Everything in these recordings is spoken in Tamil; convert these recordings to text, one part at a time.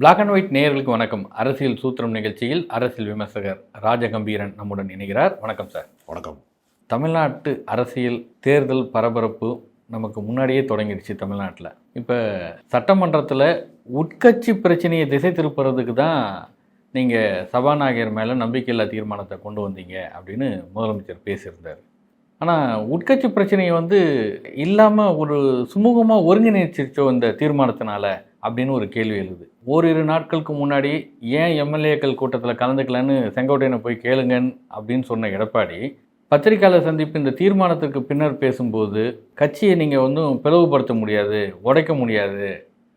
பிளாக் அண்ட் ஒயிட் நேயர்களுக்கு வணக்கம். அரசியல் சூத்திரம் நிகழ்ச்சியில் அரசியல் விமர்சகர் ராஜகம்பீரன் நம்முடன் இணைகிறார். வணக்கம் சார். வணக்கம். தமிழ்நாட்டு அரசியல் தேர்தல் பரபரப்பு நமக்கு முன்னாடியே தொடங்கிடுச்சு தமிழ்நாட்டில். இப்போ சட்டமன்றத்தில் உட்கட்சி பிரச்சனையை திசை திருப்புறதுக்கு தான் நீங்கள் சபாநாயகர் மேலே நம்பிக்கையில்லா தீர்மானத்தை கொண்டு வந்தீங்க அப்படின்னு முதலமைச்சர் பேசியிருந்தார். ஆனால் உட்கட்சி பிரச்சனையை வந்து இல்லாமல் ஒரு சுமூகமாக ஒருங்கிணைச்சிருச்சோ இந்த தீர்மானத்தினால அப்படின்னு ஒரு கேள்வி எழுது. ஓரிரு நாட்களுக்கு முன்னாடி ஏன் எம்எல்ஏக்கள் கூட்டத்தில் கலந்துக்கலன்னு செங்கோட்டையனை போய் கேளுங்கன்னு அப்படின்னு சொன்ன எடப்பாடி பத்திரிக்கையாளர் சந்திப்பு இந்த தீர்மானத்துக்கு பின்னர் பேசும்போது கட்சியை நீங்கள் வந்து பிளவுபடுத்த முடியாது உடைக்க முடியாது.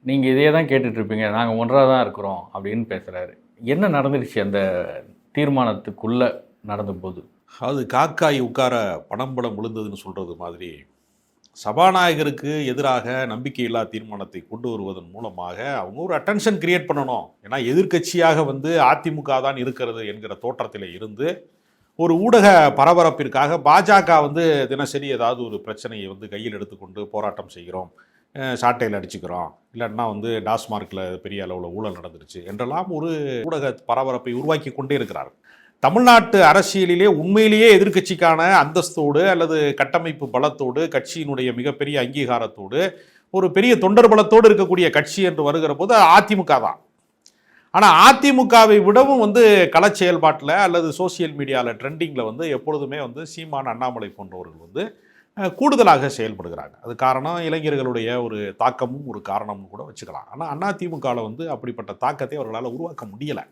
நீங்கள் இதே தான் கேட்டுட்ருப்பீங்க நாங்கள் ஒன்றாக தான் இருக்கிறோம் அப்படின்னு பேசுகிறாரு என்ன நடந்துருச்சு அந்த தீர்மானத்துக்குள்ளே நடந்தபோது? அது காக்காய் உட்கார பணம்பலம் விழுந்ததுன்னு சொல்கிறது மாதிரி சபாநாயகருக்கு எதிராக நம்பிக்கையில்லா தீர்மானத்தை கொண்டு வருவதன் மூலமாக அவங்க ஒரு அட்டென்ஷன் கிரியேட் பண்ணணும். ஏன்னா எதிர்க்கட்சியாக வந்து அதிமுக தான் இருக்கிறது என்கிற தோற்றத்தில் இருந்து ஒரு ஊடக பரபரப்பிற்காக பாஜக வந்து தினசரி ஏதாவது ஒரு பிரச்சனையை வந்து கையில் எடுத்துக்கொண்டு போராட்டம் செய்கிறோம். சாட்டையில் அடிச்சுக்கிறோம். இல்லைன்னா வந்து டாஸ்மார்க்கில் பெரிய அளவில் ஊழல் நடந்துருச்சு என்றெல்லாம் ஒரு ஊடக பரபரப்பை உருவாக்கி கொண்டே இருக்கிறார் தமிழ்நாட்டு அரசியலிலே உண்மையிலேயே எதிர்க்கட்சிக்கான அந்தஸ்தோடு அல்லது கட்டமைப்பு பலத்தோடு கட்சியினுடைய மிகப்பெரிய அங்கீகாரத்தோடு ஒரு பெரிய தொண்டர் பலத்தோடு இருக்கக்கூடிய கட்சி என்று வருகிற போது அதிமுக தான். ஆனால் அதிமுகவை விடவும் வந்து கள செயல்பாட்டில் அல்லது சோசியல் மீடியாவில் ட்ரெண்டிங்கில் வந்து எப்பொழுதுமே வந்து சீமான் அண்ணாமலை போன்றவர்கள் வந்து கூடுதலாக செயல்படுகிறாங்க. அது காரணம் இளைஞர்களுடைய ஒரு தாக்கமும் ஒரு காரணமும் கூட வச்சுக்கலாம். ஆனால் அதிமுகவில் வந்து அப்படிப்பட்ட தாக்கத்தை அவர்களால் உருவாக்க முடியலை.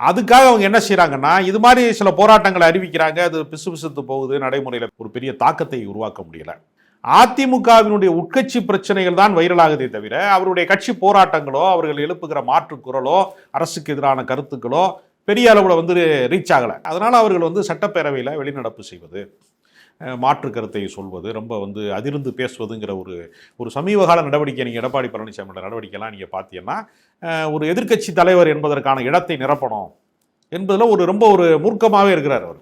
அதுக்காக அவங்க என்ன செய்கிறாங்கன்னா இது மாதிரி சில போராட்டங்களை அறிவிக்கிறாங்க. அது பிசு பிசுத்து போகுது. நடைமுறையில் ஒரு பெரிய தாக்கத்தை உருவாக்க முடியல. அதிமுகவினுடைய உட்கட்சி பிரச்சனைகள் தான் வைரலாகுதே தவிர அவருடைய கட்சி போராட்டங்களோ அவர்கள் எழுப்புகிற மாற்று குரலோ அரசுக்கு எதிரான கருத்துக்களோ பெரிய அளவில் வந்து ரீச் ஆகலை. அதனால் அவர்கள் வந்து சட்டப்பேரவையில் வெளிநடப்பு செய்வது. மாற்று கருத்தை சொல்வது ரொம்ப வந்து அதிர்ந்து பேசுவதுங்கிற ஒரு ஒரு சமீபகால நடவடிக்கை நீங்கள் எடப்பாடி பழனிசாமியோட நடவடிக்கைலாம் நீங்கள் பார்த்தீங்கன்னா ஒரு எதிர்க்கட்சி தலைவர் என்பதற்கான இடத்தை நிரப்பணும் என்பதில் ஒரு ரொம்ப ஒரு மூர்க்கமாகவே இருக்கிறார் அவர்.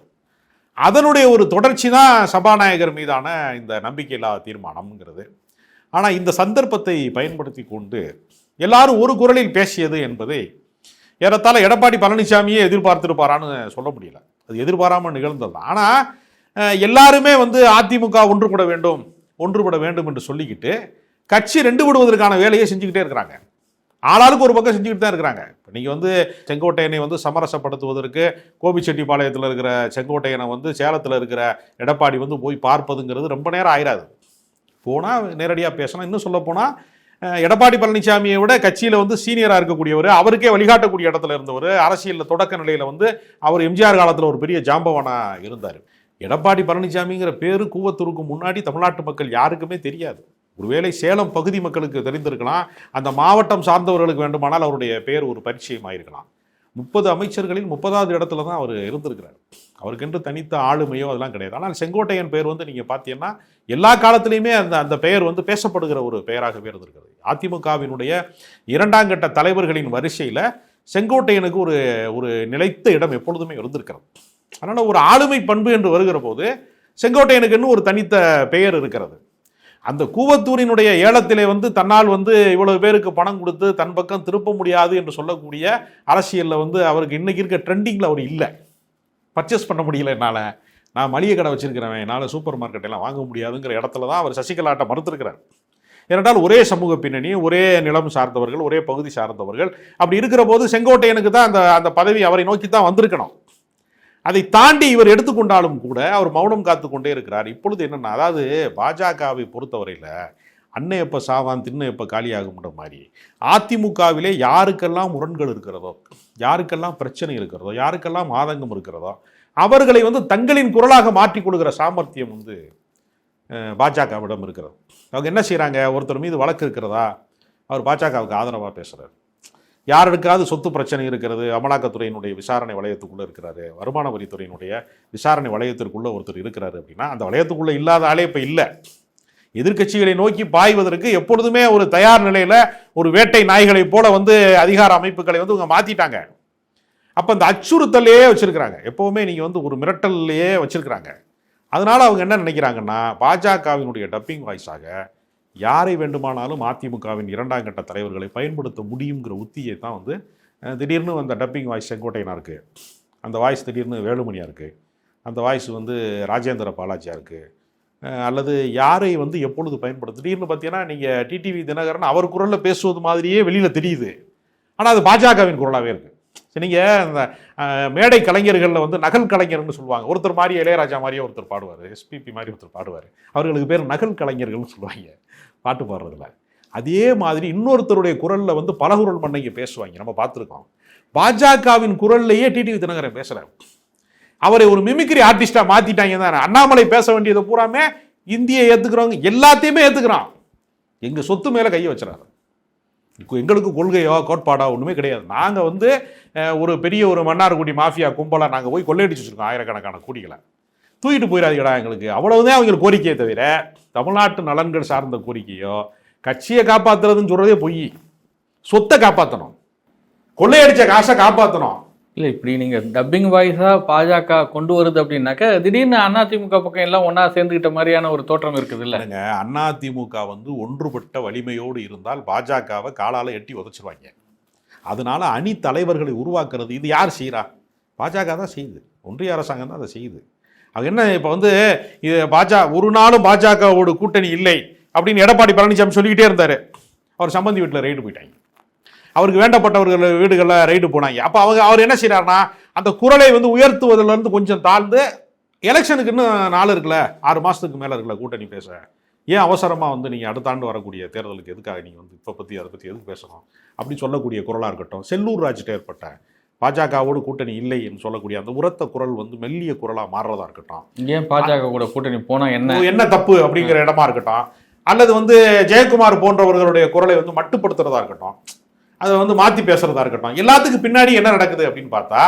அதனுடைய ஒரு தொடர்ச்சி தான் சபாநாயகர் மீதான இந்த நம்பிக்கையில்லா தீர்மானம்ங்கிறது. ஆனால் இந்த சந்தர்ப்பத்தை பயன்படுத்தி கொண்டு எல்லாரும் ஒரு குரலில் பேசியது என்பதை ஏறத்தாழ எடப்பாடி பழனிசாமியே எதிர்பார்த்திருப்பாரான்னு சொல்ல முடியல. அது எதிர்பாராமல் நிகழ்ந்தது தான். ஆனால் எல்லாருமே வந்து அதிமுக ஒன்றுபட வேண்டும் ஒன்றுபட வேண்டும் என்று சொல்லிக்கிட்டு கட்சி ரெண்டு விடுவதற்கான வேலையை செஞ்சுக்கிட்டே இருக்கிறாங்க. ஆளாளுக்கு ஒரு பக்கம் செஞ்சுக்கிட்டு தான் இருக்கிறாங்க. இப்போ நீங்கள் வந்து செங்கோட்டையனை வந்து சமரசப்படுத்துவதற்கு கோபிச்செட்டிப்பாளையத்தில் இருக்கிற செங்கோட்டையனை வந்து சேலத்தில் இருக்கிற எடப்பாடி வந்து போய் பார்ப்பதுங்கிறது ரொம்ப நேரம் ஆயிராது. போனால் நேரடியாக பேசணும் இன்னும் சொல்ல போனால் எடப்பாடி பழனிசாமியை விட கட்சியில் வந்து சீனியராக இருக்கக்கூடியவர் அவருக்கே வழிகாட்டக்கூடிய இடத்துல இருந்தவர் அரசியலில் தொடக்க நிலையில் வந்து அவர் எம்ஜிஆர் காலத்தில் ஒரு பெரிய ஜாம்பவனாக இருந்தார். எடப்பாடி பழனிசாமிங்கிற பேரு கூவத்தூருக்கு முன்னாடி தமிழ்நாட்டு மக்கள் யாருக்குமே தெரியாது. ஒருவேளை சேலம் பகுதி மக்களுக்கு தெரிந்திருக்கலாம். அந்த மாவட்டம் சார்ந்தவர்களுக்கு வேண்டுமானால் அவருடைய பெயர் ஒரு பரிச்சயம் ஆயிருக்கலாம். முப்பது அமைச்சர்களில் முப்பதாவது இடத்துல தான் அவர் இருந்திருக்கிறார். அவருக்கென்று தனித்த ஆளுமையோ அதெல்லாம் கிடையாது. ஆனால் செங்கோட்டையன் பெயர் வந்து நீங்கள் பார்த்தீங்கன்னா எல்லா காலத்திலையுமே அந்த அந்த பெயர் வந்து பேசப்படுகிற ஒரு பெயராகவே இருந்திருக்கிறது. அதிமுகவினுடைய இரண்டாம் கட்ட தலைவர்களின் வரிசையில் செங்கோட்டையனுக்கு ஒரு ஒரு நிலைத்த இடம் எப்பொழுதுமே இருந்திருக்கிறது. அதனால் ஒரு ஆளுமை பண்பு என்று வருகிற போது செங்கோட்டையனுக்குன்னு ஒரு தனித்த பெயர் இருக்கிறது. அந்த கூவத்தூரினுடைய ஏலத்திலே வந்து தன்னால் வந்து இவ்வளவு பேருக்கு பணம் கொடுத்து தன் பக்கம் திருப்ப முடியாது என்று சொல்லக்கூடிய அரசியலில் வந்து அவருக்கு இன்னைக்கு இருக்க ட்ரெண்டிங்கில் அவர் இல்லை. பர்ச்சேஸ் பண்ண முடியல என்னால். நான் மளிகை கடை வச்சிருக்கிறவன் என்னால் சூப்பர் மார்க்கெட் எல்லாம் வாங்க முடியாதுங்கிற இடத்துல தான் அவர் சசிகலாட்ட மறுத்திருக்கிறார். ஏனென்றால் ஒரே சமூக பின்னணி ஒரே நிலம் சார்ந்தவர்கள் ஒரே பகுதி சார்ந்தவர்கள். அப்படி இருக்கிற போது செங்கோட்டையனுக்கு தான் அந்த அந்த பதவி அவரை நோக்கி தான் வந்திருக்கணும். அதை தாண்டி இவர் எடுத்துக்கொண்டாலும் கூட அவர் மௌனம் காத்து கொண்டே இருக்கிறார். இப்பொழுது என்னென்னா அதாவது பாஜகவை பொறுத்தவரையில் அன்னை எப்போ சாவான் திண்ணை எப்போ காலியாகும்ன்ற மாதிரி அதிமுகவிலே யாருக்கெல்லாம் முரண்கள் இருக்கிறதோ யாருக்கெல்லாம் பிரச்சனை இருக்கிறதோ யாருக்கெல்லாம் ஆதங்கம் இருக்கிறதோ அவர்களை வந்து தங்களின் குரலாக மாற்றிக் கொடுக்கிற சாமர்த்தியம் வந்து பாஜகவிடம் இருக்கிறது. அவங்க என்ன செய்கிறாங்க ஒருத்தர் மீது வழக்கு இருக்கிறதா? அவர் பாஜகவுக்கு ஆதரவாக பேசுகிறார் யாருக்காவது சொத்து பிரச்சனை இருக்கிறது அமலாக்கத்துறையினுடைய விசாரணை வளையத்துக்குள்ளே இருக்கிறாரு வருமான வரித்துறையினுடைய விசாரணை வளையத்திற்குள்ளே ஒருத்தர் இருக்கிறாரு அப்படின்னா அந்த வளையத்துக்குள்ளே இல்லாத ஆளே இப்போ இல்லை. எதிர்க்கட்சிகளை நோக்கி பாய்வதற்கு எப்பொழுதுமே ஒரு தயார் நிலையில் ஒரு வேட்டை நாய்களைப் போல வந்து அதிகார அமைப்புகளை வந்து இவங்க மாற்றிட்டாங்க அப்போ அந்த அச்சுறுத்தலையே வச்சுருக்கிறாங்க. எப்போவுமே நீங்கள் வந்து ஒரு மிரட்டல்லையே வச்சுருக்கிறாங்க. அதனால் அவங்க என்ன நினைக்கிறாங்கன்னா பாஜகவினுடைய டப்பிங் வாய்ஸாக யாரை வேண்டுமானாலும் அதிமுகவின் இரண்டாம் கட்ட தலைவர்களை பயன்படுத்த முடியுங்கிற உத்தியை தான் வந்து திடீர்னு அந்த டப்பிங் வாய்ஸ் செங்கோட்டையனா இருக்குது அந்த வாய்ஸ் திடீர்னு வேலுமணியாக இருக்குது அந்த வாய்ஸ் வந்து ராஜேந்திர பாலாஜியாக இருக்குது அல்லது யாரை வந்து எப்பொழுது பயன்படுத்த திடீர்னு பார்த்தீங்கன்னா நீங்கள் டிடிவி தினகரன் அவர் குரலில் பேசுவது மாதிரியே வெளியில் தெரியுது. ஆனால் அது பாஜகவின் குரலாகவே இருக்குது நீங்கள் அந்த மேடை கலைஞர்களில் வந்து நகல் கலைஞர்னு சொல்லுவாங்க. ஒருத்தர் மாதிரி இளையராஜா மாதிரியே ஒருத்தர் பாடுவார். எஸ்பிபி மாதிரி ஒருத்தர் பாடுவார். அவர்களுக்கு பேர் நகல் கலைஞர்கள்னு சொல்லுவாங்க. பாட்டு பாடுறதுல. அதே மாதிரி இன்னொருத்தருடைய குரலில் வந்து பலகுரல் மண்ணைங்க பேசுவாங்க. நம்ம பார்த்துருக்கோம். பாஜகவின் குரல்லையே டிடிவி தினகரன் பேசுகிறார் அவரை ஒரு மிமிக்ரி ஆர்டிஸ்டாக மாற்றிட்டாங்க தான். அண்ணாமலை பேச வேண்டியதை பூராமே இந்தியை ஏற்றுக்கிறவங்க எல்லாத்தையுமே ஏற்றுக்கிறான் எங்கள் சொத்து மேலே கையை வச்சுறாரு. எங்களுக்கு கொள்கையோ கோட்பாடோ ஒன்றுமே கிடையாது. நாங்கள் வந்து ஒரு பெரிய ஒரு மன்னார்குடி மாஃபியா கும்பலாக நாங்கள் போய் கொள்ளையடிச்சு வச்சுருக்கோம் ஆயிரக்கணக்கான கூடிகளை தூக்கிட்டு போயிடாதீங்கடா எங்களுக்கு. அவ்வளவுதான் அவங்களுக்கு கோரிக்கையை தவிர தமிழ்நாட்டு நலன்கள் சார்ந்த கோரிக்கையோ கட்சியை காப்பாற்றுறதுன்னு சொல்கிறதே பொய். சொத்தை காப்பாற்றணும் கொள்ளையடித்த காசை காப்பாற்றணும் இல்லை இப்படி நீங்கள் டப்பிங் வாய்ஸாக பாஜக கொண்டு வருது அப்படின்னாக்க திடீர்னு அதிமுக பக்கம் எல்லாம் ஒன்றா சேர்ந்துக்கிட்ட மாதிரியான ஒரு தோற்றம் இருக்குது இல்லைங்க அதிமுக வந்து ஒன்றுபட்ட வலிமையோடு இருந்தால் பாஜகவை காலால் எட்டி உதச்சிருவாங்க. அதனால் அணி தலைவர்களை உருவாக்குறது இது யார் செய்கிறா பாஜக தான் செய்யுது. ஒன்றிய அரசாங்கம் தான் அதை செய்யுது. அது என்ன இப்போ வந்து இது பாஜக ஒரு நாளும் பாஜகவோட கூட்டணி இல்லை அப்படின்னு எடப்பாடி பழனிசாமி சொல்லிக்கிட்டே இருந்தார். அவர் சம்பந்தி வீட்டில் ரைடு போயிட்டாங்க. அவருக்கு வேண்டப்பட்டவர்கள் வீடுகளில் ரைடு போனாங்க. அப்போ அவங்க அவர் என்ன செய்கிறாருன்னா அந்த குரலை வந்து உயர்த்துவதிலிருந்து கொஞ்சம் தாழ்ந்து எலெக்ஷனுக்கு இன்னும் நாள் இருக்குல்ல ஆறு மாதத்துக்கு மேலே இருக்குல்ல கூட்டணி பேச. ஏன் அவசரமாக வந்து நீங்கள் அடுத்த ஆண்டு வரக்கூடிய தேர்தலுக்கு எதுக்காக நீங்கள் வந்து இப்போ பற்றி அதை பற்றி எதுக்கு பேசணும்? அப்படி சொல்லக்கூடிய குரலாக இருக்கட்டும். செல்லூர் ராஜ்கிட்ட ஏற்பட்ட பாஜகவோடு கூட்டணி இல்லை என்று சொல்லக்கூடிய அந்த உரத்த குரல் வந்து மெல்லிய குரலாக மாறுறதா இருக்கட்டும். ஏன் பாஜக கூட கூட்டணி போனால் என்ன? என்ன தப்பு அப்படிங்கிற இடமா இருக்கட்டும். அல்லது வந்து ஜெயக்குமார் போன்றவர்களுடைய குரலை வந்து மட்டுப்படுத்துறதா இருக்கட்டும். அதை வந்து மாத்தி பேசுறதா இருக்கட்டும். எல்லாத்துக்கும் பின்னாடி என்ன நடக்குது அப்படின்னு பார்த்தா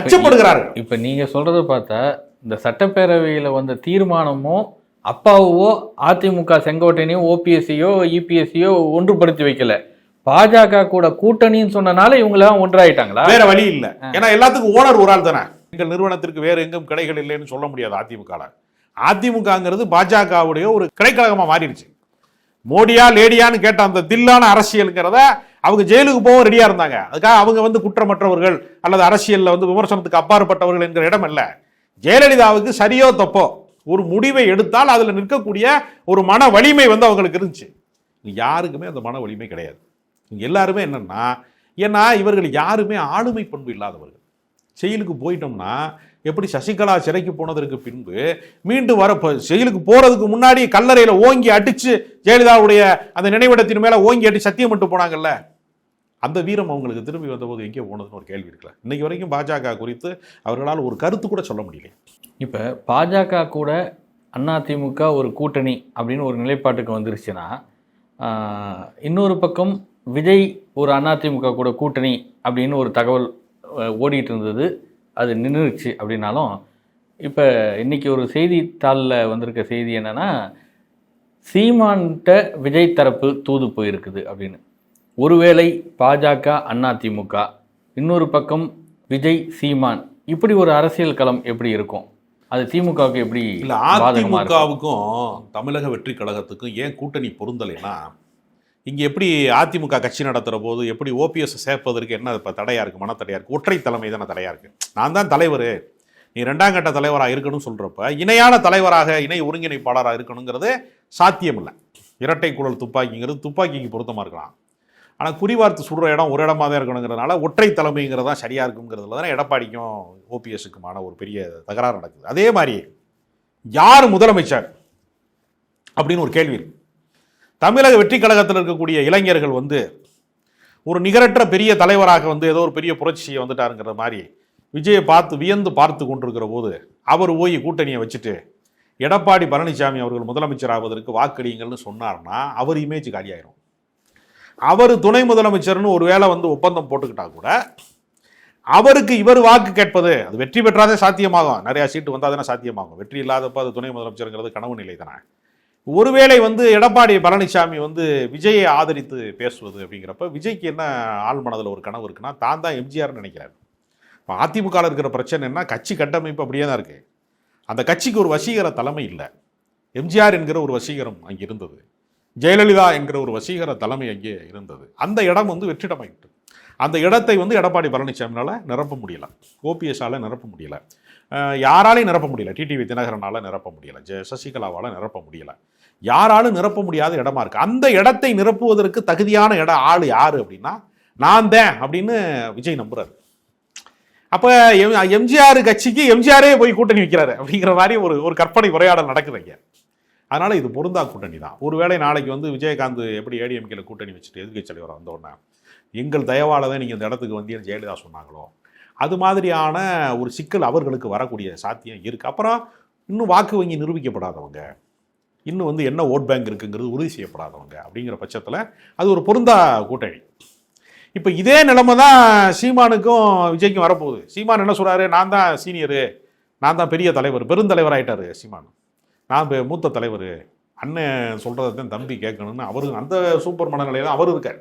அச்சப்படுகிறார்கள். இப்போ நீங்கள் சொல்கிறத பார்த்தா இந்த சட்டப்பேரவையில் வந்த தீர்மானமோ அப்பாவோ அதிமுக செங்கோட்டையனையோ ஓபிஎஸ்சியோ இபிஎஸ்சியோ ஒன்றுபடுத்தி வைக்கல. பாஜக கூட கூட்டணின்னு சொன்னனால இவங்களாம் ஒன்றாயிட்டாங்களா? வேற வழி இல்ல. ஏன்னா எல்லாத்துக்கும் ஓனர் ஒரு ஆள் தானே. எங்கள் நிறுவனத்திற்கு வேற எங்கும் கடைகள் இல்லைன்னு சொல்ல முடியாது அதிமுக அதிமுகங்கிறது பாஜகவுடைய ஒரு கிளைக்கழகமா மாறிடுச்சு. மோடியா லேடியான்னு கேட்ட அந்த தில்லான அரசியலுங்கிறத அவங்க ஜெயிலுக்கு போகவும் ரெடியாக இருந்தாங்க. அதுக்காக அவங்க வந்து குற்றமற்றவர்கள் அல்லது அரசியலில் வந்து விமர்சனத்துக்கு அப்பாற்பட்டவர்கள் என்கிற இடம் அல்ல. ஜெயலலிதாவுக்கு சரியோ தப்போ ஒரு முடிவை எடுத்தால் அதில் நிற்கக்கூடிய ஒரு மன வலிமை வந்து அவங்களுக்கு இருந்துச்சு. யாருக்குமே அந்த மன வலிமை கிடையாது. எல்லாருமே என்னன்னா ஏன்னா இவர்கள் யாருமே ஆளுமை பண்பு இல்லாதவர்கள். செயலுக்கு போயிட்டோம்னா எப்படி சசிகலா சிறைக்கு போனதற்கு பின்பு மீண்டும் வர செயலுக்கு போகிறதுக்கு முன்னாடி கல்லறையில் ஓங்கி அடிச்சு ஜெயலலிதாவுடைய அந்த நினைவிடத்தின் மேலே ஓங்கி அடி சத்தியம் மட்டும் போனாங்கல்ல. அந்த வீரம் அவங்களுக்கு திரும்பி வந்தபோது எங்கே போனதுன்னு ஒரு கேள்வி இருக்கல இன்னைக்கு வரைக்கும் பாஜக குறித்து அவர்களால் ஒரு கருத்து கூட சொல்ல முடியல இப்போ பாஜக கூட அதிமுக ஒரு கூட்டணி அப்படின்னு ஒரு நிலைப்பாட்டுக்கு வந்துருச்சுன்னா இன்னொரு பக்கம் விஜய் ஒரு அதிமுக கூட கூட்டணி அப்படின்னு ஒரு தகவல் ஓடிட்டு இருந்தது. அது நின்றுச்சு அப்படின்னாலும் இப்போ இன்னைக்கு ஒரு செய்தித்தாளில் வந்திருக்க செய்தி என்னென்னா சீமான்கிட்ட விஜய் தரப்பு தூது போயிருக்குது அப்படின்னு. ஒருவேளை பாஜக அதிமுக இன்னொரு பக்கம் விஜய் சீமான் இப்படி ஒரு அரசியல் களம் எப்படி இருக்கும்? அது திமுகவுக்கு எப்படி இல்ல அதிமுகவுக்கும் தமிழக வெற்றி கழகத்துக்கும் ஏன் கூட்டணி பொருந்தலைன்னா இங்க எப்படி அதிமுக கட்சி நடத்துற போது எப்படி ஓபிஎஸ் சேர்ப்பதற்கு என்ன இப்ப தடையா இருக்கு மனத்தடையா இருக்கு? ஒற்றை தலைமை தானே தடையா இருக்கு. நான் தான் தலைவர். நீ ரெண்டாம் கட்ட தலைவராக இருக்கணும்னு சொல்றப்ப இணையான தலைவராக இணை ஒருங்கிணைப்பாளராக இருக்கணுங்கிறது சாத்தியம் இல்லை இரட்டை குழல் துப்பாக்கிங்கிறது துப்பாக்கிக்கு பொருத்தமா இருக்கலாம். ஆனால் குறிவார்த்து சுடுற இடம் ஒரு இடமா தான் இருக்கணுங்கிறதுனால ஒற்றை தலைமைங்கிறது தான் சரியாக இருக்குங்கிறதுல தானே எடப்பாடிக்கும் ஓபிஎஸ்க்குமான ஒரு பெரிய தகராறு நடக்குது. அதே மாதிரி யார் முதலமைச்சர் அப்படின்னு ஒரு கேள்வி இருக்கு. தமிழக வெற்றி கழகத்தில் இருக்கக்கூடிய இளைஞர்கள் வந்து ஒரு நிகரற்ற பெரிய தலைவராக வந்து ஏதோ ஒரு பெரிய புரட்சியை வந்துட்டாருங்கிற மாதிரி விஜயை பார்த்து வியந்து பார்த்து கொண்டிருக்கிற போது அவர் போய் கூட்டணியை வச்சுட்டு எடப்பாடி பழனிசாமி அவர்கள் முதலமைச்சர் ஆவதற்கு வாக்களிங்கள்னு சொன்னார்னா அவர் இமேஜ் காலியாயிரும். அவர் துணை முதலமைச்சர்னு ஒரு வேளை வந்து ஒப்பந்தம் போட்டுக்கிட்டா கூட அவருக்கு இவர் வாக்கு கேட்பது அது வெற்றி பெற்றாதே சாத்தியமாகும். நிறையா சீட்டு வந்தால் தானே சாத்தியமாகும். வெற்றி இல்லாதப்போ அது துணை முதலமைச்சருங்கிறது கனவு நிலை தானே. ஒருவேளை வந்து எடப்பாடி பழனிசாமி வந்து விஜயை ஆதரித்து பேசுவது அப்படிங்கிறப்ப விஜய்க்கு என்ன ஆள் மனதில் ஒரு கனவு இருக்குன்னா தான் தான் எம்ஜிஆர்னு நினைக்கிறார். இப்போ அதிமுகவில் இருக்கிற பிரச்சனை என்ன? கட்சி கட்டமைப்பு அப்படியே தான் இருக்குது அந்த கட்சிக்கு ஒரு வசீகர தலைமை இல்லை. எம்ஜிஆர் என்கிற ஒரு வசீகரம் அங்கே இருந்தது ஜெயலலிதா என்கிற ஒரு வசீகர தலைமை அங்கே இருந்தது. அந்த இடம் வந்து வெற்றிடமாயிட்டு அந்த இடத்தை வந்து எடப்பாடி பழனிசாமினால் நிரப்ப முடியல. ஓபிஎஸ்ஸால் நிரப்ப முடியல. யாராலையும் நிரப்ப முடியல. டிடிவி தினகரனால நிரப்ப முடியலை. ஜெ சசிகலாவால் நிரப்ப முடியலை. யாராலும் நிரப்ப முடியாத இடமா இருக்குது அந்த இடத்தை நிரப்புவதற்கு தகுதியான இடம் ஆள் யார் அப்படின்னா நான் தான் அப்படின்னு விஜய் நம்புறாரு. அப்போ எம்- எம்ஜிஆர் கட்சிக்கு எம்ஜிஆரே போய் கூட்டணி வைக்கிறாரு அப்படிங்கிற மாதிரி ஒரு ஒரு கற்பனை உரையாடல் நடக்குது இங்கே அதனால் இது பொருந்தா கூட்டணி தான். ஒருவேளை நாளைக்கு வந்து விஜயகாந்த் எப்படி ஏடிஎம்கேல கூட்டணி வச்சுட்டு எதிர்க்கட்சி தலைவர் வந்தோடனே எங்கள் தயவால் தான் நீங்கள் இந்த இடத்துக்கு வந்தீங்கன்னு ஜெயலலிதா சொன்னாங்களோ? அது மாதிரியான ஒரு சிக்கல் அவர்களுக்கு வரக்கூடிய சாத்தியம் இருக்குது அப்புறம் இன்னும் வாக்கு வங்கி நிரூபிக்கப்படாதவங்க இன்னும் வந்து என்ன ஓட் பேங்க் இருக்குங்கிறது உறுதி செய்யப்படாதவங்க அப்படிங்கிற பட்சத்தில் அது ஒரு பொருந்தா கூட்டணி. இப்போ இதே நிலைமை தான் சீமானுக்கும் விஜய்க்கும் வரப்போகுது. சீமான் என்ன சொல்கிறாரு நான் தான் சீனியரு நான் தான் பெரிய தலைவர் பெருந்தலைவர் ஆயிட்டாரு சீமான். நான் மூத்த தலைவர் அண்ணன் சொல்கிறத தான் தம்பி கேட்கணும்னு அவரு அந்த சூப்பர் மனநிலையில அவர் இருக்கார்.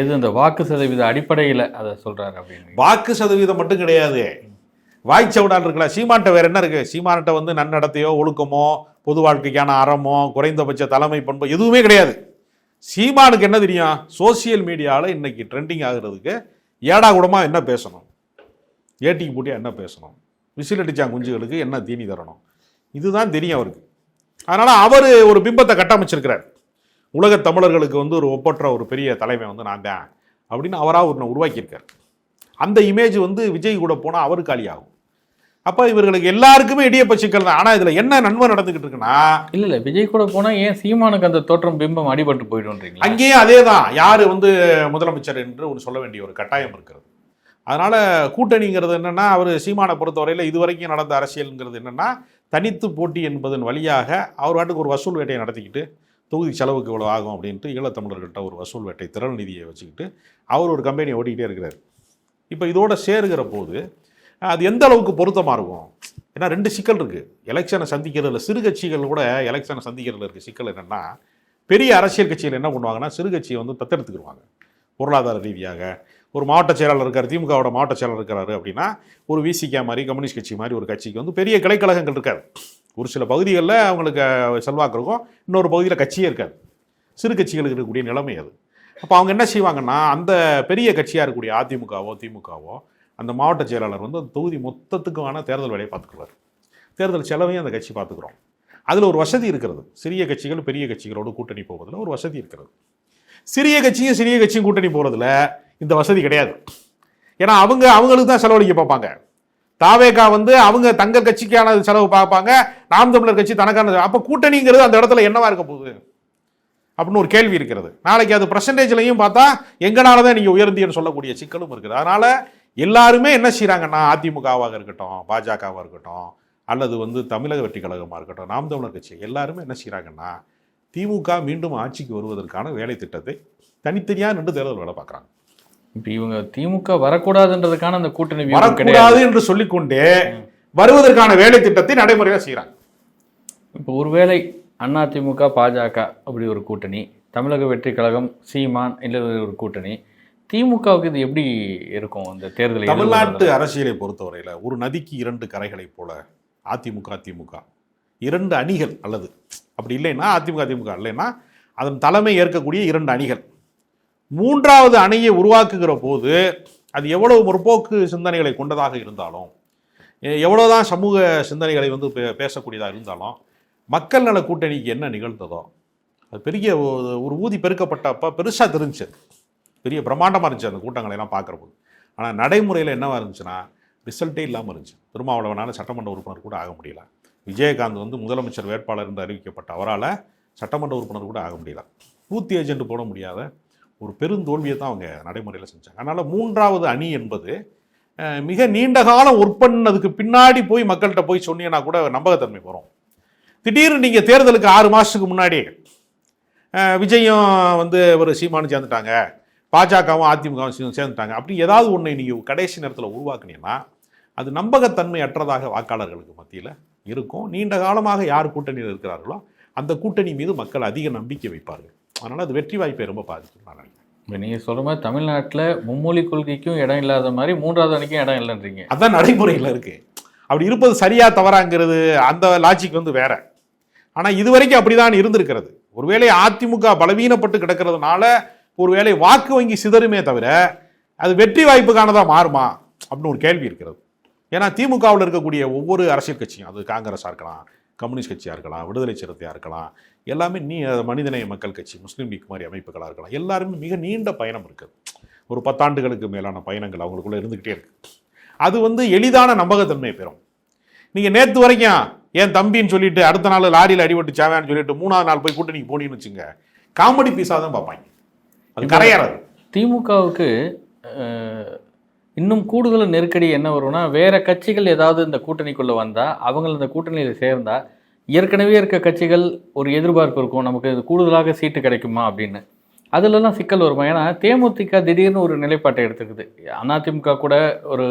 எது இந்த வாக்கு சதவீத அடிப்படையில் அதை சொல்றாரு அப்படின்னு. வாக்கு சதவீதம் மட்டும் கிடையாது. வாய்ச்சவுடான் இருக்கல. சீமான்ட்ட வேற என்ன இருக்கு? சீமான்ட்ட வந்து நன்னடத்தையோ ஒழுக்கமோ பொது வாழ்க்கைக்கான அறமோ குறைந்தபட்ச தலைமை பண்போ எதுவுமே கிடையாது. சீமானுக்கு என்ன தெரியும்? சோசியல் மீடியாவில் இன்னைக்கு ட்ரெண்டிங் ஆகுறதுக்கு ஏடா கூடமா என்ன பேசணும்? ஏட்டிக்கு போட்டியா என்ன பேசணும்? விசில் அடிச்சான் குஞ்சுகளுக்கு என்ன தீனி தரணும்? இதுதான் தெரியும் அவருக்கு. அதனால அவர் ஒரு பிம்பத்தை கட்டமைச்சிருக்கிறார். உலகத் தமிழர்களுக்கு வந்து ஒரு ஒப்பற்ற ஒரு பெரிய தலைமை வந்து நான் தான் அப்படின்னு அவராக ஒன்று உருவாக்கியிருக்கார். அந்த இமேஜ் வந்து விஜய் கூட போனால் அவர் காலியாகும். அப்போ இவர்களுக்கு எல்லாருக்குமே இடியப்ப சிக்கல் தான். ஆனால் இதில் என்ன நன்மை நடந்துக்கிட்டு இருக்குன்னா இல்ல இல்ல விஜய் கூட போனா ஏன் சீமானுக்கு அந்த தோற்றம் பிம்பம் அடிபட்டு போயிடும்ன்றீங்களா? அங்கேயும் அதே தான் யார் வந்து முதலமைச்சர் என்று ஒன்று சொல்ல வேண்டிய ஒரு கட்டாயம் இருக்கிறது. அதனால கூட்டணிங்கிறது என்னன்னா அவர் சீமானை பொறுத்தவரையில் இதுவரைக்கும் நடந்த அரசியல்ங்கிறது என்னன்னா தனித்து போட்டி என்பதன் வழியாக அவர் வாட்டுக்கு ஒரு வசூல் வேட்டையை நடத்திக்கிட்டு தொகுதி செலவுக்கு இவ்வளோ ஆகும் அப்படின்ட்டு ஈழத்தமிழர்கிட்ட ஒரு வசூல் வேட்டை திரள் நிதியை வச்சுக்கிட்டு அவர் ஒரு கம்பெனியை ஓட்டிக்கிட்டே இருக்கிறார். இப்போ இதோட சேருகிற போது அது எந்த அளவுக்கு பொருத்தமாக இருக்கும்? ஏன்னா ரெண்டு சிக்கல் இருக்குது எலெக்ஷனை சந்திக்கிறதுல சிறு கட்சிகள் கூட எலெக்ஷனை சந்திக்கிறதுல இருக்க சிக்கல் என்னென்னா பெரிய அரசியல் கட்சிகள் என்ன பண்ணுவாங்கன்னா சிறு கட்சியை வந்து தத்தெடுத்துக்கிடுவாங்க பொருளாதார ரீதியாக ஒரு மாவட்ட செயலாளர் இருக்கார் திமுகவோட மாவட்ட செயலாளர் இருக்கிறாரு அப்படின்னா ஒரு விசிகே மாதிரி கம்யூனிஸ்ட் கட்சி மாதிரி ஒரு கட்சிக்கு வந்து பெரிய கிளைக்கழகங்கள் இருக்காது. ஒரு சில பகுதிகளில் அவங்களுக்கு செல்வாக்கு இருக்கும். இன்னொரு பகுதியில் கட்சியே இருக்காது. சிறு கட்சிகளுக்கு இருக்கக்கூடிய நிலைமை அது. அப்போ அவங்க என்ன செய்வாங்கன்னா அந்த பெரிய கட்சியாக இருக்கக்கூடிய அதிமுகவோ திமுகவோ அந்த மாவட்ட செயலாளர் வந்து அந்த தொகுதி மொத்தத்துக்கான தேர்தல் வேலையை பார்த்துக்குவார். தேர்தல் செலவையும் அந்த கட்சி பார்த்துக்குறோம். அதில் ஒரு வசதி இருக்கிறது. சிறிய கட்சிகள் பெரிய கட்சிகளோடு கூட்டணி போவதில் ஒரு வசதி இருக்கிறது. சிறிய கட்சியும் சிறிய கட்சியும் கூட்டணி போகிறதுல இந்த வசதி கிடையாது. ஏன்னா அவங்க அவங்களுக்கு தான் செலவழிக்க பார்ப்பாங்க. தாவேகா வந்து அவங்க தங்க கட்சிக்கான செலவு பார்ப்பாங்க. நாம் தமிழர் கட்சி தனக்கான அப்போ கூட்டணிங்கிறது அந்த இடத்துல என்னவா இருக்க போகுது? அப்படின்னு ஒரு கேள்வி இருக்கிறது. நாளைக்கு அது பர்சன்டேஜ்லையும் பார்த்தா எங்கனால தான் நீங்கள் உயர்ந்தீன்னு சொல்லக்கூடிய சிக்கலும் இருக்குது. அதனால எல்லாருமே என்ன செய்கிறாங்கன்னா அதிமுகவாக இருக்கட்டும் பாஜகவாக இருக்கட்டும் அல்லது வந்து தமிழக வெற்றி கழகமாக இருக்கட்டும் நாம் தமிழர் கட்சி எல்லாருமே என்ன செய்கிறாங்கன்னா திமுக மீண்டும் ஆட்சிக்கு வருவதற்கான வேலை திட்டத்தை தனித்தனியாக நின்று தேர்தல் வேலை பார்க்குறாங்க. இப்ப இவங்க திமுக வரக்கூடாதுன்றதுக்கான அந்த கூட்டணி வரக்கூடாது என்று சொல்லிக்கொண்டே வருவதற்கான வேலை திட்டத்தை நடைமுறையாக செய்கிறாங்க இப்போ ஒருவேளை அதிமுக பாஜக அப்படி ஒரு கூட்டணி தமிழக வெற்றி கழகம் சீமான் இல்லை ஒரு கூட்டணி திமுகவுக்கு இது எப்படி இருக்கும் இந்த தேர்தலை தமிழ்நாட்டு அரசியலை பொறுத்தவரையில் ஒரு நதிக்கு இரண்டு கரைகளைப் போல அதிமுக திமுக இரண்டு அணிகள் அல்லது அப்படி இல்லைன்னா அதிமுக திமுக இல்லைன்னா அதன் தலைமை ஏற்கக்கூடிய இரண்டு அணிகள். மூன்றாவது அணியை உருவாக்குகிற போது அது எவ்வளவு முற்போக்கு சிந்தனைகளை கொண்டதாக இருந்தாலும் எவ்வளோதான் சமூக சிந்தனைகளை வந்து பே- பேசக்கூடியதாக இருந்தாலும் மக்கள் நல கூட்டணிக்கு என்ன நிகழ்ந்ததோ அது பெரிய ஒரு- ஒரு ஊதி பெருக்கப்பட்டப்போ பெருசாக தெரிஞ்சு பெரிய பிரம்மாண்டமாக இருந்துச்சு அந்த கூட்டங்களை எல்லாம் பார்க்குற ஆனால் நடைமுறையில் என்னவாக இருந்துச்சுன்னா ரிசல்ட்டே இல்லாமல் இருந்துச்சு. திருமாவளவனால் சட்டமன்ற உறுப்பினர் கூட ஆக முடியல. விஜயகாந்த் வந்து முதலமைச்சர் வேட்பாளர் என்று அறிவிக்கப்பட்ட அவரால் சட்டமன்ற உறுப்பினர் கூட ஆக முடியல. பூத்தி ஏஜென்ட் போட முடியாத ஒரு பெருந்தோல்வியை தான் அவங்க நடைமுறையில் செஞ்சாங்க. அதனால் மூன்றாவது அணி என்பது மிக நீண்ட காலம் ஒர்க் பண்ணதுக்கு பின்னாடி போய் மக்கள்கிட்ட போய் சொன்னீங்கன்னா கூட நம்பகத்தன்மை வரும். திடீர்னு நீங்கள் தேர்தலுக்கு ஆறு மாதத்துக்கு முன்னாடி விஜயும் வந்து ஒரு சீமானு சேர்ந்துட்டாங்க. பாஜகவும் அதிமுகவும் சேர்ந்துட்டாங்க. அப்படி ஏதாவது ஒன்றை நீங்கள் கடைசி நேரத்தில் உருவாக்குனீங்கன்னா அது நம்பகத்தன்மை அற்றதாக வாக்காளர்களுக்கு மத்தியில் இருக்கும். நீண்ட காலமாக யார் கூட்டணியில் இருக்கிறார்களோ அந்த கூட்டணி மீது மக்கள் அதிக நம்பிக்கை வைப்பார்கள். அதனால் அது வெற்றி வாய்ப்பை ரொம்ப பாதிக்கும் நான் நினைக்கிறேன். இப்போ நீங்கள் சொல்கிற மாதிரி தமிழ்நாட்டில் மும்மொழி கொள்கைக்கும் இடம் இல்லாத மாதிரி மூன்றாவது அணிக்கும் இடம் இல்லைன்றீங்க. அதான் நடைமுறையில் இருக்கு. அப்படி இருப்பது சரியா தவறாங்கிறது அந்த லாஜிக் வந்து வேற. ஆனால் இது வரைக்கும் அப்படிதான் இருந்திருக்கிறது. ஒருவேளை அதிமுக பலவீனப்பட்டு கிடக்கிறதுனால ஒருவேளை வாக்கு வங்கி சிதறுமே தவிர அது வெற்றி வாய்ப்புக்கானதா மாறுமா அப்படின்னு ஒரு கேள்வி இருக்கிறது. ஏன்னா திமுகவில் இருக்கக்கூடிய ஒவ்வொரு அரசியல் கட்சியும் அது காங்கிரஸாக இருக்கலாம் கம்யூனிஸ்ட் கட்சியாக இருக்கலாம் விடுதலை சிறுத்தையாக இருக்கலாம் எல்லாமே நீ மனிதநேய மக்கள் கட்சி முஸ்லீம் லீக் மாதிரி அமைப்புகளாக இருக்கலாம். எல்லாருமே மிக நீண்ட பயணம் இருக்குது ஒரு பத்தாண்டுகளுக்கு மேலான பயணங்கள் அவங்களுக்குள்ள இருந்துக்கிட்டே இருக்கு. அது வந்து எளிதான நம்பகத்தன்மை பெறும். நீங்கள் நேற்று வரைக்கும் என் தம்பின்னு சொல்லிட்டு அடுத்த நாள் லாரியில் அடிபட்டு சாவான்னு சொல்லிட்டு மூணாவது நாள் போய் கூட்டணிக்கு போனீங்கன்னு வச்சுங்க காமெடி பீஸாக தான் பார்ப்பாங்க. அது கரையாறாது. திமுகவுக்கு இன்னும் கூடுதல் நெருக்கடி என்ன வரும்னா வேற கட்சிகள் ஏதாவது இந்த கூட்டணிக்குள்ள வந்தா அவங்க இந்த கூட்டணியில் சேர்ந்தா ஏற்கனவே இருக்க கட்சிகள் ஒரு எதிர்பார்ப்பு இருக்கும் நமக்கு இது கூடுதலாக சீட்டு கிடைக்குமா அப்படின்னு. அதுலலாம் சிக்கல் வருமா? ஏன்னா தேமுதிக திடீர்னு ஒரு நிலைப்பாட்டை எடுத்துக்குது. அதிமுக கூட ஒரு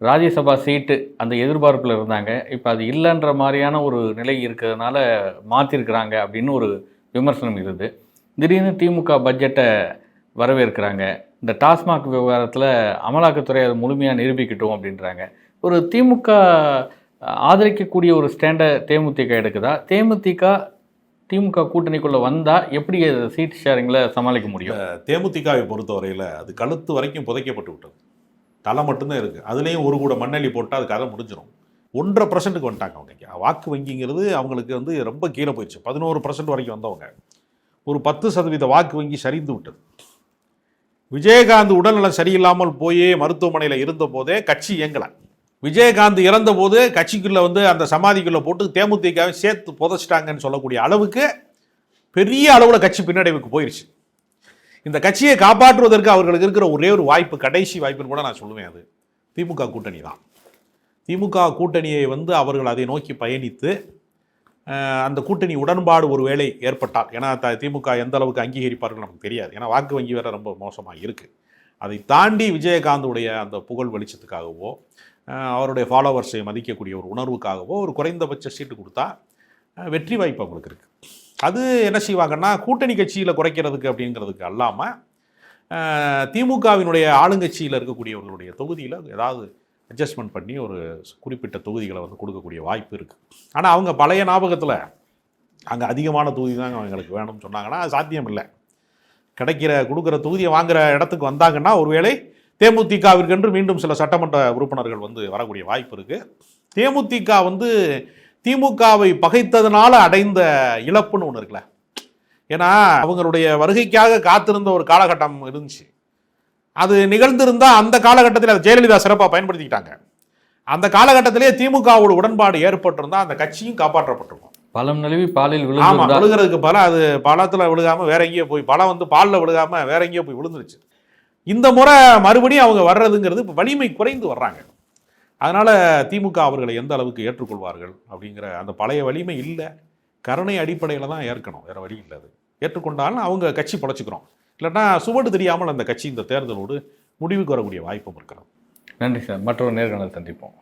ராஜ்யசபா சீட்டு அந்த எதிர்பார்ப்பில் இருந்தாங்க. இப்போ அது இல்லைன்ற மாதிரியான ஒரு நிலை இருக்கிறதுனால மாற்றிருக்கிறாங்க அப்படின்னு ஒரு விமர்சனம் இருந்தது திடீர்னு திமுக பட்ஜெட்டை வரவேற்கிறாங்க. இந்த டாஸ்மாக் விவகாரத்தில் அமலாக்கத்துறை அதை முழுமையாக நிரூபிக்கட்டும் அப்படின்றாங்க. ஒரு திமுக ஆதரிக்கக்கூடிய ஒரு ஸ்டாண்டை தேமுதிக எடுக்குதா? தேமுதிக திமுக கூட்டணிக்குள்ளே வந்தால் எப்படி சீட் ஷேரிங்கில் சமாளிக்க முடியும்? தேமுதிகவை பொறுத்தவரையில் அது கழுத்து வரைக்கும் புதைக்கப்பட்டு விட்டது. தலை மட்டும்தான் இருக்குது அதுலேயும் ஒரு கூட மண்ணெளி போட்டால் அது கதை முடிஞ்சிடும் ஒன்றரை பர்சன்ட்டுக்கு வந்துட்டாங்க அவங்க வாக்கு வங்கிங்கிறது அவங்களுக்கு வந்து ரொம்ப கீழே போயிடுச்சு. பதினோரு பர்சன்ட் வரைக்கும் வந்தவங்க. ஒரு பத்து சதவீத வாக்கு வங்கி சரிந்து விட்டது. விஜயகாந்த் உடல்நலம் சரியில்லாமல் போயே மருத்துவமனையில் இருந்த போதே கட்சி இயங்கலை. விஜயகாந்த் இறந்தபோது கட்சிக்குள்ளே வந்து அந்த சமாதிக்குள்ளே போட்டு தேமுதிகவை சேர்த்து புதைச்சிட்டாங்கன்னு சொல்லக்கூடிய அளவுக்கு பெரிய அளவில் கட்சி பின்னடைவுக்கு போயிடுச்சு இந்த கட்சியை காப்பாற்றுவதற்கு அவர்களுக்கு இருக்கிற ஒரே ஒரு வாய்ப்பு கடைசி வாய்ப்புன்னு கூட நான் சொல்லுவேன் அது. திமுக கூட்டணி தான். திமுக கூட்டணியை வந்து அவர்கள் அதை நோக்கி பயணித்து அந்த கூட்டணி உடன்பாடு ஒருவேளை ஏற்பட்டால் ஏன்னா த- திமுக எந்த அளவுக்கு அங்கீகரிப்பார்கள் நமக்கு தெரியாது. ஏன்னா வாக்கு வங்கி வேறு ரொம்ப மோசமாக இருக்குது அதை தாண்டி விஜயகாந்துடைய அந்த புகழ் வெளிச்சத்துக்காகவோ அவருடைய ஃபாலோவர்ஸை மதிக்கக்கூடிய ஒரு உணர்வுக்காகவோ ஒரு குறைந்தபட்ச சீட்டு கொடுத்தா வெற்றி வாய்ப்பு அவங்களுக்கு இருக்குது அது என்ன செய்வாங்கன்னா கூட்டணி கட்சியில் குறைக்கிறதுக்கு அப்படிங்கிறதுக்கு அல்லாமல் திமுகவினுடைய ஆளுங்கட்சியில் இருக்கக்கூடியவர்களுடைய தொகுதியில் ஏதாவது அட்ஜஸ்ட்மெண்ட் பண்ணி ஒரு குறிப்பிட்ட தொகுதிகளை வந்து கொடுக்கக்கூடிய வாய்ப்பு இருக்குது ஆனால் அவங்க பழைய ஞாபகத்தில் அங்கே அதிகமான தொகுதி தான் அவங்களுக்கு வேணும்னு சொன்னாங்கன்னா அது சாத்தியம் இல்லை கிடைக்கிற கொடுக்குற தொகுதியை வாங்குகிற இடத்துக்கு வந்தாங்கன்னா ஒருவேளை தேமுதிகவிற்கென்று மீண்டும் சில சட்டமன்ற உறுப்பினர்கள் வந்து வரக்கூடிய வாய்ப்பு இருக்குது தேமுதிக வந்து திமுகவை பகைத்ததுனால அடைந்த இழப்புன்னு ஒன்று இருக்குல்ல. ஏன்னா அவங்களுடைய வருகைக்காக காத்திருந்த ஒரு காலகட்டம் இருந்துச்சு. அது நிகழ்ந்திருந்தா அந்த காலகட்டத்தில் அதை ஜெயலலிதா சிறப்பாக பயன்படுத்திக்கிட்டாங்க. அந்த காலகட்டத்திலே திமுகவோட உடன்பாடு ஏற்பட்டிருந்தா அந்த கட்சியும் காப்பாற்றப்பட்டிருக்கும். பழம் நழுவி பாலில் ஆமா விழுந்து விழுகிறதுக்கு பலம் அது பழத்துல விழுகாம வேற எங்கேயோ போய் பழம் வந்து பால்ல விழுகாம வேற எங்கேயோ போய் விழுந்துருச்சு. இந்த முறை மறுபடியும் அவங்க வர்றதுங்கிறது இப்போ வலிமை குறைந்து வர்றாங்க. அதனால் திமுக அவர்களை எந்த அளவுக்கு ஏற்றுக்கொள்வார்கள் அப்படிங்கிற அந்த பழைய வலிமை இல்லை. கருணை அடிப்படையில் தான் ஏற்கணும். வேற வழி இல்லை அது. ஏற்றுக்கொண்டாலும் அவங்க கட்சி பொழைச்சிக்கிறோம். இல்லைன்னா சுவடு தெரியாமல் அந்த கட்சி இந்த தேர்தலோடு முடிவுக்கு வரக்கூடிய வாய்ப்பும் இருக்கிறது. நன்றி சார். மற்றொரு நேர்காணல் சந்திப்போம்.